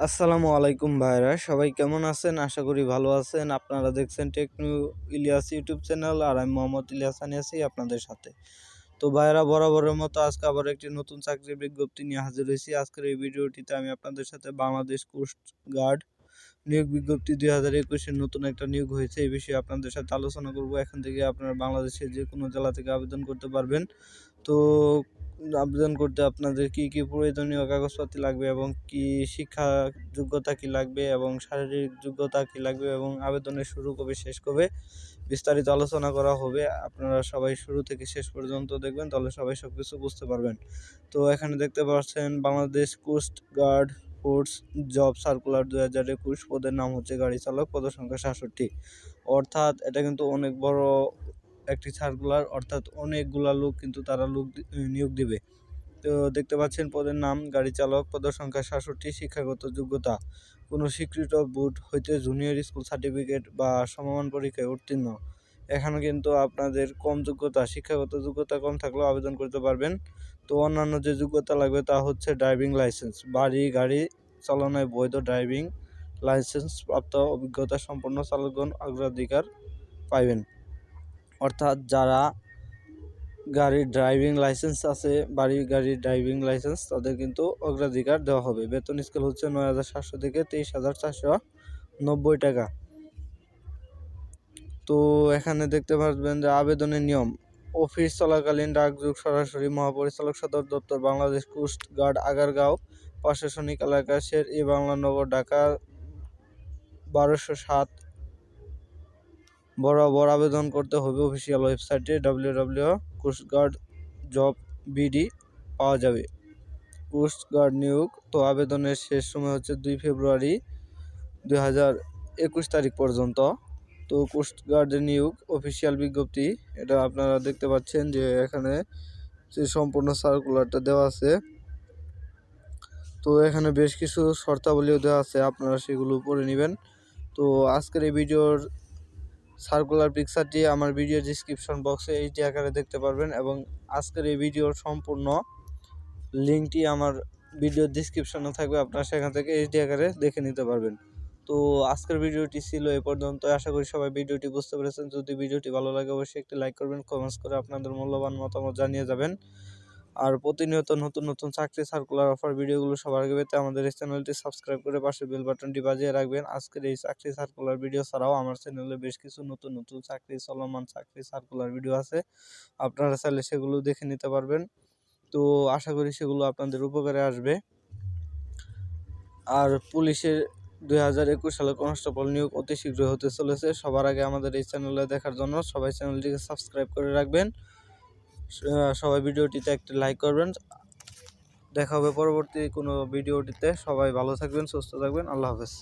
আসসালামু আলাইকুম ভাইরা, সবাই কেমন আছেন? আশা করি ভালো আছেন। আপনারা দেখছেন tech new Ilias YouTube channel আর আমি মোহাম্মদ ইলিয়াস আনি আছি আপনাদের সাথে। তো ভাইরা, বরাবরের মতো আজকে আবার একটি নতুন চাকরির বিজ্ঞপ্তি নিয়ে হাজির হয়েছি। আজকের এই ভিডিওটিতে আমি আপনাদের সাথে বাংলাদেশ কোস্ট গার্ড নিয়োগ বিজ্ঞপ্তি দুই হাজার একুশের নতুন একটা নিয়োগ হয়েছে। এই বিষয়ে আপনাদের সাথে আলোচনা করব। এখান থেকে আপনারা বাংলাদেশের যে কোনো জেলা থেকে আবেদন করতে পারবেন। তো আবেদন করতে আপনাদের কি কি প্রয়োজনীয় কাগজপত্র লাগবে এবং কি শিক্ষা যোগ্যতা কি লাগবে এবং শারীরিক যোগ্যতা কি লাগবে এবং আবেদনের শুরু কবে, শেষ কবে বিস্তারিত আলোচনা করা হবে। আপনারা সবাই শুরু থেকে শেষ পর্যন্ত দেখবেন, তাহলে সবাই সব কিছু বুঝতে পারবেন। তো এখানে দেখতে পাচ্ছেন, Bangladesh coast guard force job circular দু হাজার একুশ পদের নাম হচ্ছে গাড়ি চালক পদ সংখ্যা সাতষট্টি। অর্থাৎ এটা কিন্তু অনেক বড় একটি সার্কুলার অর্থাৎ অনেকগুলা লোক কিন্তু তারা লোক নিয়োগ দিবে। তো দেখতে পাচ্ছেন পদের নাম, গাড়ি চালক, পদের সংখ্যা সাতষট্টি, শিক্ষাগত যোগ্যতা। কোনো স্বীকৃত বুট হইতে জুনিয়র স্কুল সার্টিফিকেট বা সমমান পরীক্ষায় উত্তীর্ণ। এখানে কিন্তু আপনাদের কম যোগ্যতা, শিক্ষাগত যোগ্যতা কম থাকলেও আবেদন করতে পারবেন। তো অন্যান্য যে যোগ্যতা লাগবে তা হচ্ছে ড্রাইভিং লাইসেন্স বাড়ি, গাড়ি চালনায় বৈধ ড্রাইভিং লাইসেন্স প্রাপ্ত অভিজ্ঞতা সম্পন্ন চালকগণ অগ্রাধিকার পাইবেন। অর্থাৎ যারা গাড়ির ড্রাইভিং লাইসেন্স আছে বাড়ি গাড়ির ড্রাইভিং লাইসেন্স তাদের কিন্তু অগ্রাধিকার দেওয়া হবে। বেতন স্কেল হচ্ছে নয় হাজার সাতশো থেকে তেইশ হাজার চারশো নব্বই টাকা। তো এখানে দেখতে পারবেন যে আবেদনের নিয়ম। অফিস চলাকালীন ডাকযোগ সরাসরি মহাপরিচালক সদর দপ্তর, বাংলাদেশ কোস্ট গার্ড, আগারগাঁও, প্রশাসনিক এলাকা শের ই বাংলানগর ঢাকা, বারোশো সাত বরাবর আবেদন করতে হবে অফিসিয়াল ওয়েবসাইটে W W coastguard job BD পাওয়া যাবে। কোস্টগার্ড নিয়োগ, তো আবেদনের শেষ সময় হচ্ছে দুই ফেব্রুয়ারি দুই হাজার একুশ তারিখ পর্যন্ত। তো কোস্টগার্ডের নিয়োগ অফিসিয়াল বিজ্ঞপ্তি, এটা আপনারা দেখতে পাচ্ছেন যে এখানে যে সম্পূর্ণ সার্কুলারটা দেওয়া আছে, তো এখানে বেশ কিছু শর্তাবলীও দেওয়া আছে, আপনারা সেগুলো পড়ে নেবেন। তো আজকের এই ভিডিওর সার্কুলার পিকচারটি আমার ভিডিও ডিসক্রিপশন বক্সে এইটি আকারে দেখতে পারবেন এবং আজকের এই ভিডিওর সম্পূর্ণ লিঙ্কটি আমার ভিডিও ডিসক্রিপশনে থাকবে, আপনারা সেখান থেকে এইচডি আকারে দেখে নিতে পারবেন। তো আজকের ভিডিওটি ছিল এ পর্যন্ত, আশা করি সবাই ভিডিওটি বুঝতে পেরেছেন। যদি ভিডিওটি ভালো লাগে, অবশ্যই একটি লাইক করবেন কমেন্টস করে আপনাদের মূল্যবান মতামত জানিয়ে যাবেন। আর প্রতিনিয়ত নতুন নতুন চাকরি সার্কুলার অফার ভিডিওগুলো সবার আগে পেতে আমাদের এই চ্যানেলটি সাবস্ক্রাইব করে পাশে বেল বাটনটি বাজিয়ে রাখবেন। আজকের এই চাকরি সার্কুলার ভিডিও ছাড়াও আমার চ্যানেলে বেশ কিছু নতুন নতুন চাকরি, চলমান চাকরি সার্কুলার ভিডিও আছে। আপনারা চাইলে সেগুলো দেখে নিতে পারবেন। তো আশা করি সেগুলো আপনাদের উপকারে আসবে। আর পুলিশের দুই হাজার একুশ সালে কনস্টেবল নিয়োগ অতি শীঘ্রই হতে চলেছে। সবার আগে আমাদের এই চ্যানেলে দেখার জন্য সবাই চ্যানেলটিকে সাবস্ক্রাইব করে রাখবেন। সবাই ভিডিওটিতে একটি লাইক করবেন। দেখা হবে পরবর্তী কোনো ভিডিওটিতে। সবাই ভালো থাকবেন, সুস্থ থাকবেন। আল্লাহ হাফেজ।